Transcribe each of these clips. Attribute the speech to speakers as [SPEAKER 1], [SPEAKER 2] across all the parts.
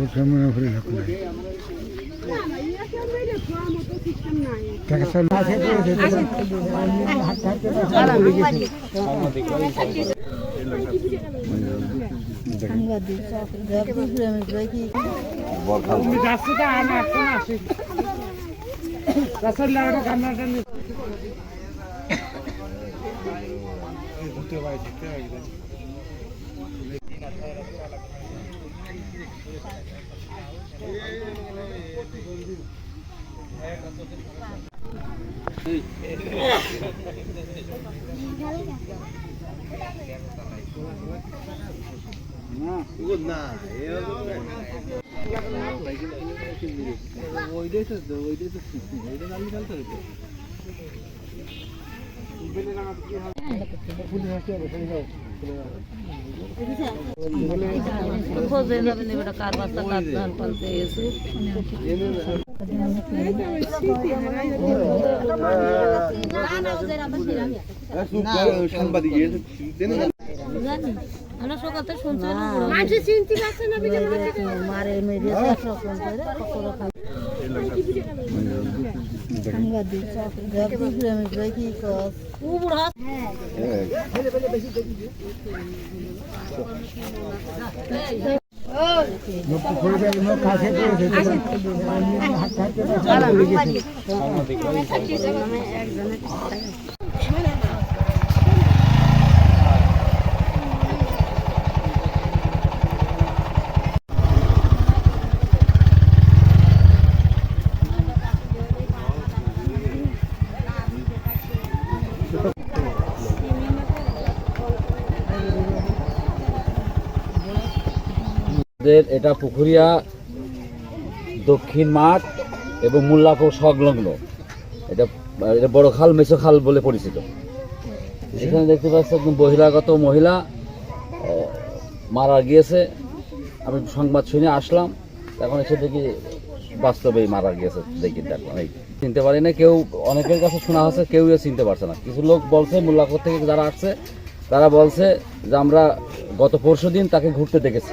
[SPEAKER 1] প্রথম মনে করে লোক নাই টাকা চল আছে
[SPEAKER 2] Good night. Oy deses de, oy deses. Oy de nali nali tarık. İbele nana tutuyor. Bu ne yapıyor? Bu ne yapıyor? यो चाहिँ योले खोजेर जस्तो भन्दा कारबास्ता ताप्न पसेछ
[SPEAKER 3] त मान्छे आउँदैन बसि
[SPEAKER 4] মারে মেরে সব শুনছে কখনো খাই ও
[SPEAKER 2] বুড়া
[SPEAKER 1] লোক করে দেয় লোক কাছে করে দেয় হাত হাতে
[SPEAKER 5] আমাদের এটা পুকুরিয়া দক্ষিণ মাঠ এবং মোল্লাপুর সংলগ্ন। এটা এটা বড় খাল, মেছো খাল বলে পরিচিত। এখানে দেখতে পাচ্ছি একদম বহিরাগত মহিলা মারা গিয়েছে। আমি সংবাদ শুনে আসলাম। এখন এসে দেখি বাস্তবেই মারা গিয়েছে। দেখি, দেখলাম, এই চিনতে পারি না কেউ, অনেকের কাছে শোনা আছে কেউ চিনতে পারছে না। কিছু লোক বলছে, মোল্লাপুর থেকে যারা আসছে, তারা বলছে যে আমরা গত পরশু দিন তাকে ঘুরতে দেখেছি।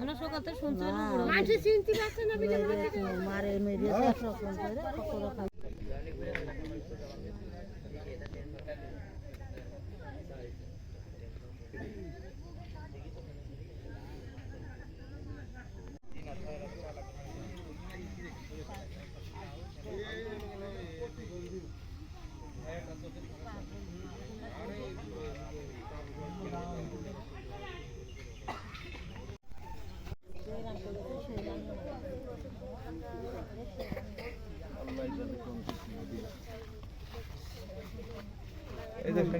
[SPEAKER 2] আমরা সকাল শুনছি
[SPEAKER 4] মারে মেরে সব শুনছে
[SPEAKER 6] কখনো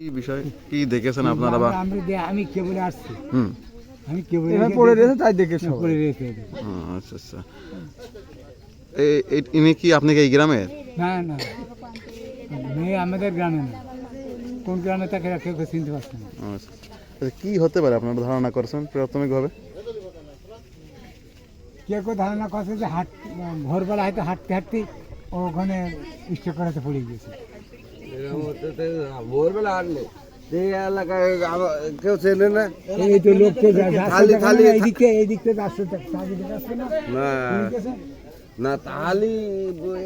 [SPEAKER 7] কি বিষয়? কি দেখেছেন আপনারা বা?
[SPEAKER 1] আমি আমি কেবলে আসছি।
[SPEAKER 7] হুম।
[SPEAKER 1] আমি কেবলে এখানে পড়ে রয়েছে
[SPEAKER 3] তাই দেখে সবাই। পড়ে
[SPEAKER 1] রয়েছে
[SPEAKER 7] আচ্ছা আচ্ছা। এ- এ- ইনি কি আপনি কি এই গ্রামের
[SPEAKER 1] না না। মেয়ে আমাদের গ্রামে না। কোন গ্রামে তাকে কেউ কেউ চিনতে পারছে না।
[SPEAKER 7] আচ্ছা। আচ্ছা, কি হতে পারে? আপনারা ধারণা করছেন প্রাথমিকভাবে?
[SPEAKER 1] কেউ কেউ ধারণা করছে যে হাট ভোরবেলা হয়তো হাঁটতে হাঁটতে ওখানে স্টে করাতে পড়ে গিয়েছে।
[SPEAKER 3] না তাহলে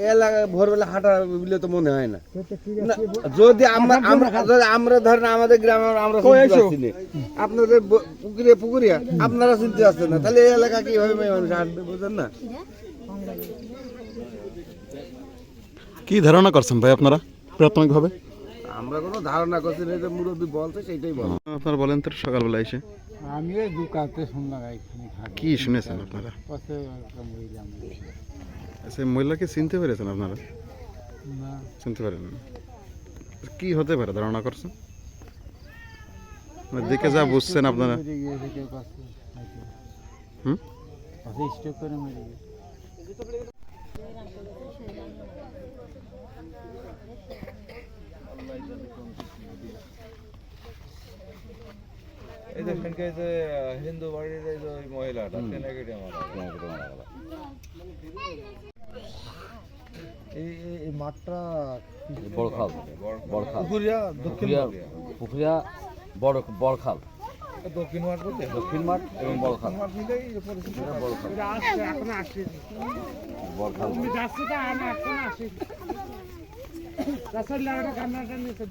[SPEAKER 3] এলাকায় ভোরবেলা হাঁটা বলে তো মনে হয় না যদি আমরা আমরা ধরেন আমাদের গ্রামে আমরা আপনাদের ব- পুকুরিয়া আপনারা চিনতে পারছেন না তাহলে এই এলাকা কীভাবে মানুষ হাঁটবে বুঝেন না
[SPEAKER 7] কি ধারণা করছেন ভাই আপনারা? প্রাথমিকভাবে
[SPEAKER 3] আমরা কোনো ধারণা করছি না যে মুরব্বী বলছে সেইটাই বল।
[SPEAKER 7] আপনারা বলেন তো সকালবেলা এসে।
[SPEAKER 1] আমি ওই দুকাতে শুনলাম এইখানে খালি কি শুনেছেন আপনারা? একটা মহিলা
[SPEAKER 7] আচ্ছা মহিলাকে চিনতে পেরেছেন আপনারা?
[SPEAKER 1] না।
[SPEAKER 7] চিনতে পারেন কি হতে পারে ধারণা করছেন? মানে দেখে যা বুঝছেন আপনারা। হুম?
[SPEAKER 1] পাশে স্ট্রোক করে
[SPEAKER 6] এই যে সেখানকে এই যে হিন্দু বাড়ির যে ওই মহিলাটা কেটে মারা
[SPEAKER 5] কেটে মারা গেল। এই এই মাঠটা বড় খাল।
[SPEAKER 6] বড় বড় খাল।
[SPEAKER 5] পুকুরিয়া বড়
[SPEAKER 6] দক্ষিণ মাঠ বলতে?
[SPEAKER 5] মাঠ এবং মাঠ
[SPEAKER 2] এখন আসছে। লাগাটা কান্নাটা নিতে